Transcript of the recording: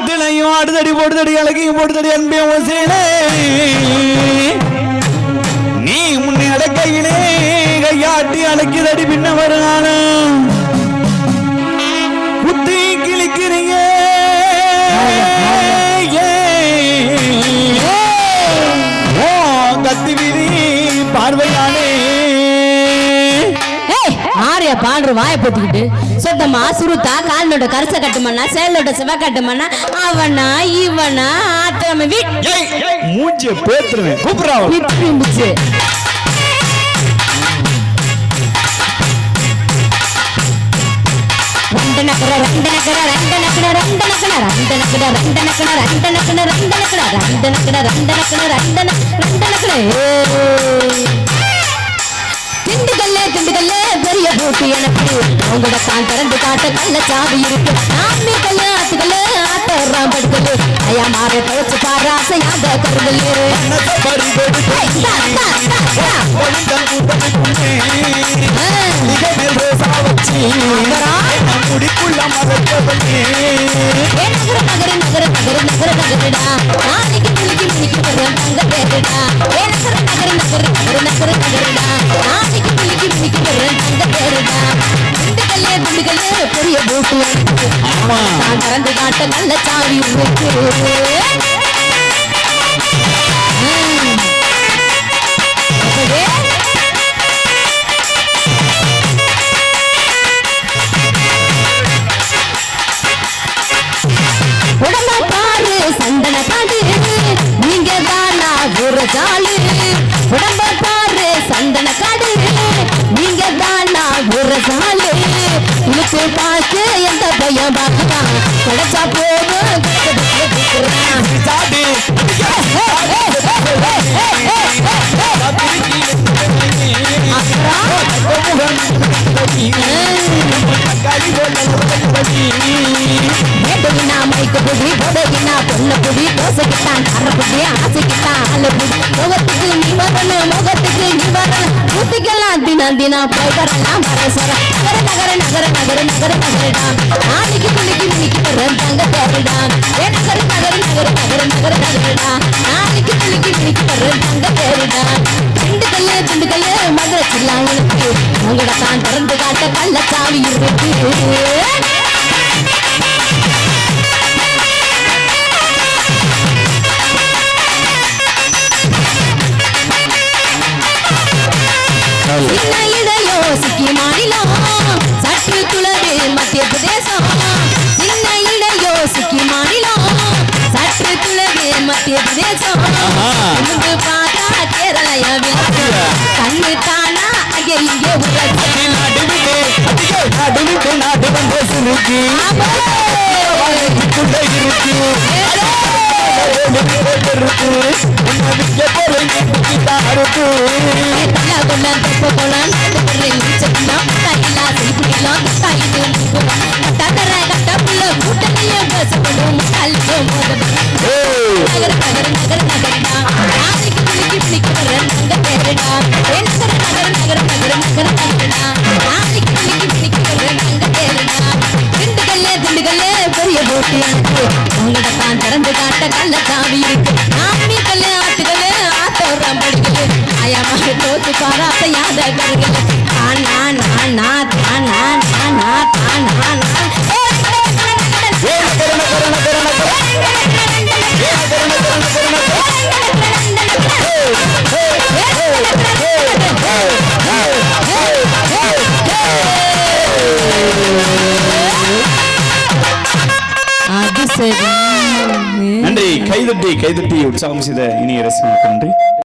ஆத்திலையும் அடுதடி போடுதடி அழகையும் போடுதடி அன்பே ஓசையிலே நீ முன்னே அடக்கையிலே கையாட்டி அழைக்குதடி பின்ன வருகான ஆரியா பாடுற வாய போட்டுக்கிட்டு சொந்தமா சுருத்தா காலனோட கரச கட்டுமண்ணா சேலோட சிவ கட்டுமண்ணா அவனா இவனா ஆத்திரம வீட்டு மூஞ்சிய பேத்துருவேன் கூப்பிடுறா அவளை. இருந்துச்சு ரெண்டு நக்கர ரெண்டு நக்கர ரெண்டு நக்கர ரெண்டு நக்கர ரெண்டு நக்கர ரெண்டு நக்கர ரெண்டு நக்கர ரெண்டு நக்கர ரெண்டு நக்கர ரெண்டு நக்கர ரெண்டு நக்கர ரெண்டு நக்கர திண்டுக்கல்ல திண்டுக்கல்ல பெரிய பூட்டு எனக்கு. உங்களோட தான் திறந்து காட்ட கல்ல சாவி இருக்கு. நான் கல்ல ஆத்துக்கல்ல ஆட்டர்றான் படுத்துட்டு ஐயா மாறே பழச்சு பாரு ஆசையாக முடிக்குள்ள மறப்பவனே நகர நகர நகர நகர நகர நகரடா. நாளைக்கு துளிக்கு மினிக்கு வரும் நகர நகர நகர நகர நகரடா. திண்டுக்கல்லே பெரிய போட்டு நான் திறந்து காட்ட நல்ல சாவி உனக்கு. இருக்கும் பார்த்து எந்த பையன் பார்க்கலாம் கிடைச்சா போதும். முகத்துக்கு நீ வரலாம் தினம் தினம் போய் வரலாம் வர சொர நகர நகர. நகர நகரடாம். நாளைக்கு குளிக்கு மினிக்கு வர்றேன் தங்க தேரடா ஏ நகர நகர நகர நகர நகர நகரடா நாளைக்கு குளிக்கு மினிக்கு குளிக்கி பிடிக்க வர நகர நகர நகர நகர நகர நகர நகர நகர நன்றி. கைதட்டி கைதட்டி உற்சாகம் செய்த இனிய ரசிகர்களுக்கு நன்றி.